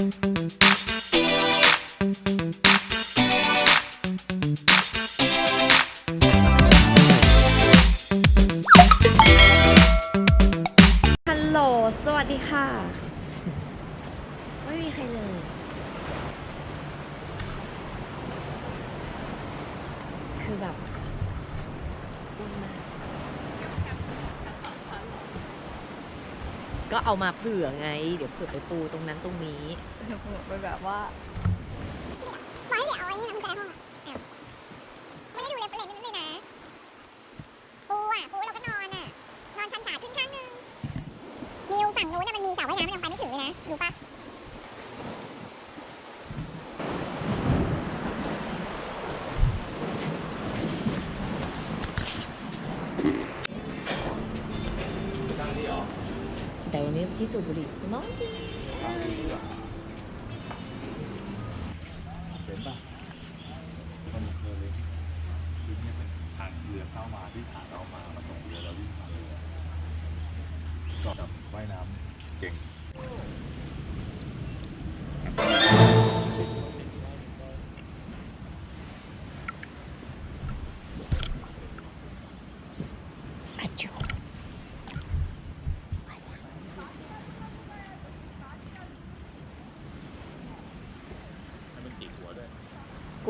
ฮัลโหล สวัสดีค่ะ ไม่มีใครเลย คือแบบวุ่นมาก ก็เอามาเผื่อไง เดี๋ยวเผื่อไปปูตรงนั้นตรงนี้ไปแบบว่ามาให้เดี๋ยวเอาไว้นี่นะคุณจะได้ห้องอะไม่ได้ดูเรฟเฟรนซ์นั่นเลยนะ ปูอะ ปูเราก็นอนอะ นอนชันขาขึ้นข้างหนึงมิวฝั่งนู้นน่ะมันมีสระว่ายน้ำยังไปไม่ถึงเลยนะ ดูปะ แต่ วันนี้ที่สูบ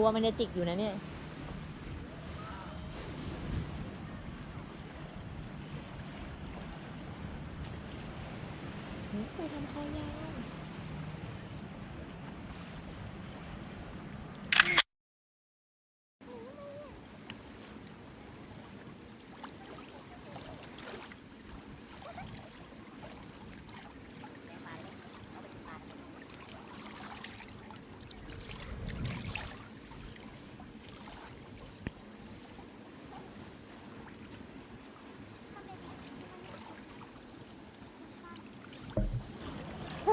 ลัวมันจะจิกอยู่นะเนี่ยไปทำคอยาว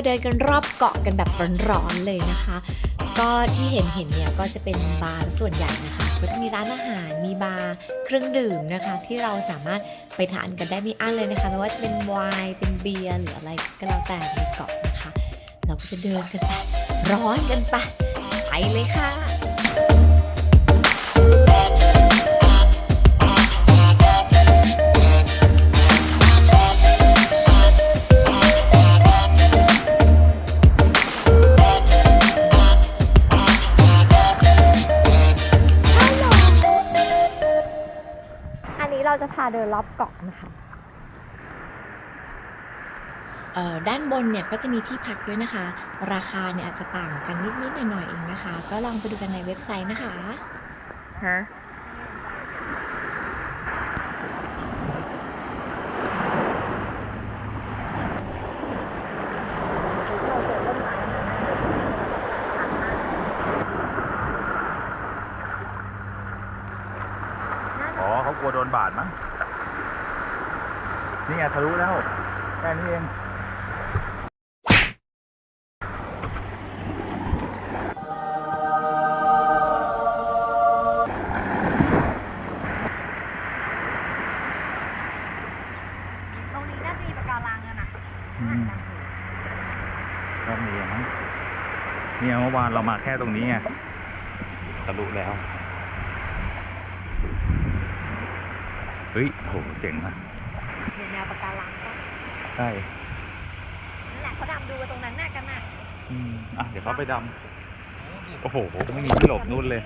มาเดินกันรอบเกาะกันแบบร้อนๆเลยนะคะ ก็ที่เห็นเห็นๆเนี่ยก็จะเป็นบาร์ส่วนใหญ่นะคะ ก็จะมีร้านอาหารมีบาร์เครื่องดื่มนะคะ ที่เราสามารถไปทานกันได้ไมีอันเลยนะคะไม่ว่าจะเป็นไวน์เป็นเบียร์หรืออะไรก็แล้วแต่ในเกาะนะคะ เราก็จะเดินกันไปร้อนกันไปไปเลยค่ะ อบเกาะนะคะเอ่อด้านบนเนี่ยก็จะมีที่พักด้วยนะคะ ราคาเนี่ยอาจจะต่างกันนิดๆหน่อยๆเองนะคะ ก็ลองไปดูกันในเว็บไซต์นะคะฮะอ๋อเขากลัวโดนบาดมั้ง นี่ไงทะลุแล้ว แค่นี้เองตรงนี้น่าจะมีปะการังอะนะอืมก็มีอะมั้งเนี่ยเมื่อวานเรามาแค่ตรงนี้ไงทะลุแล้ว เฮ้ยโหเจ๋งนะเห็นแน วปะการังใช่นั่นแหละเขาดำดูตรงนั้นหน้ากันอะอืมอะเดี๋ยวเขาไปดำโอ้โหไม่มีที่หลบนู่นเลย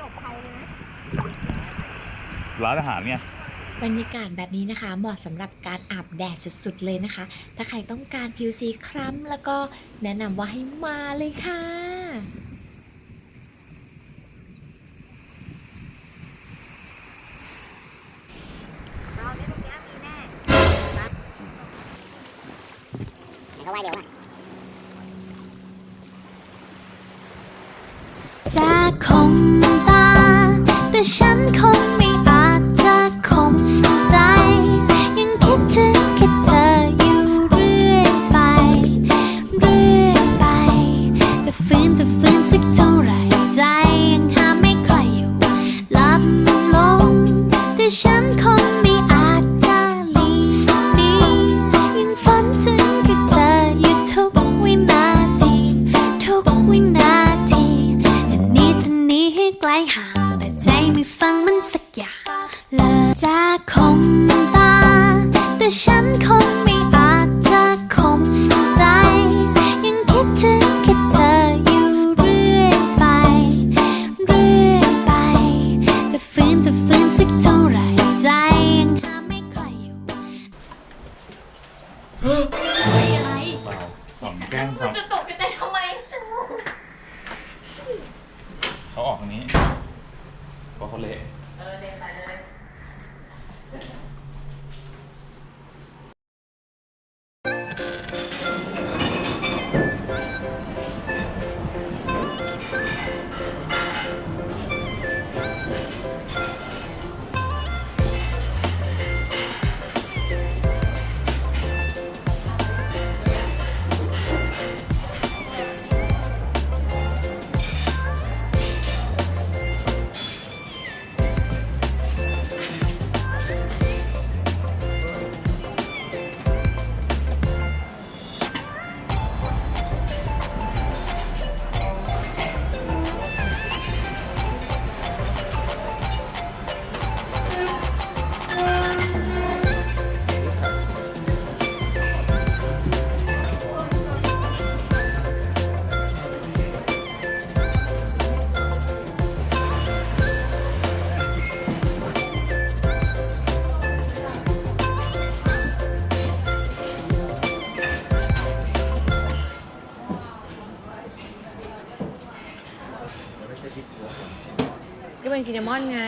ร้านอาหารเนี่ย บรรยากาศแบบนี้นะคะ เหมาะสำหรับการอาบแดดสุดๆเลยนะคะ ถ้าใครต้องการผิวสีคล้ำแล้วก็แนะนำว่าให้มาเลยค่ะ 外流了。 ซินนามอนไง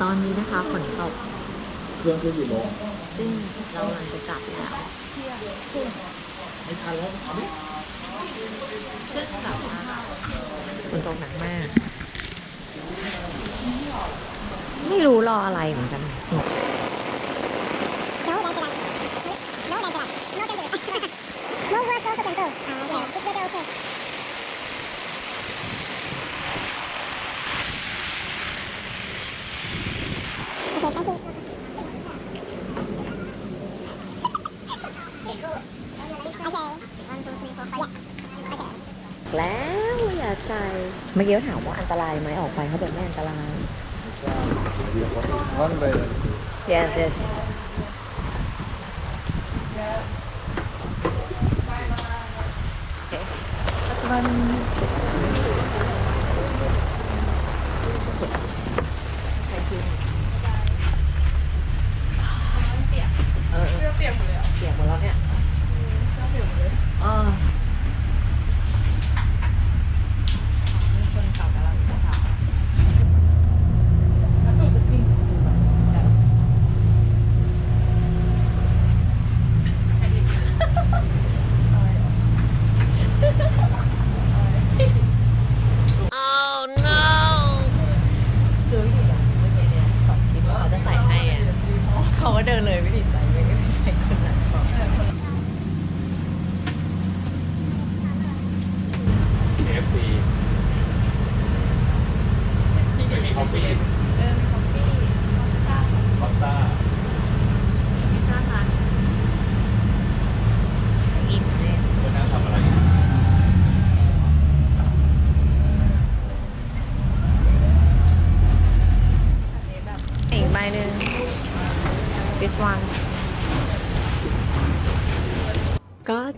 ตอนนี้นะคะฝนตก เครื่องขึ้นยู่โมงซึ่งเรากำลังจะกลับแล้ว ไม่ทันแล้วเอาดิซึ่งแบบฝนตกหนักมาก ไม่รู้รออะไรเหมือนกัน มื่อกี้ถามว่าอันตรายไหมออกไปเขาบอกไม่อันตราย Yes yes มัน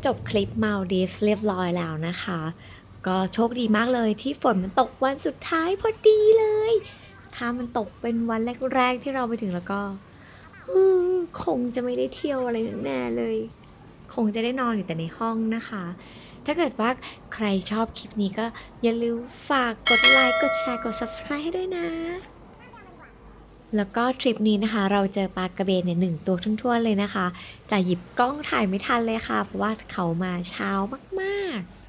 จบคลิปมาลดีฟเรียบร้อยแล้วนะคะ ก็โชคดีมากเลยที่ฝนมันตกวันสุดท้ายพอดีเลย ถ้ามันตกเป็นวันแรกๆที่เราไปถึงแล้วก็คงจะไม่ได้เที่ยวอะไรแน่เลย คงจะได้นอนอยู่แต่ในห้องนะคะ ถ้าเกิดว่าใครชอบคลิปนี้ก็อย่าลืมฝากกดไลค์ กดแชร์ กด subscribe ให้ด้วยนะ แล้วก็ทริปนี้นะคะ เราเจอปลากระเบนเนี่ยหนึ่งตัวทุ่นๆเลยนะคะ แต่หยิบกล้องถ่ายไม่ทันเลยค่ะ เพราะว่าเขามาเช้ามากๆ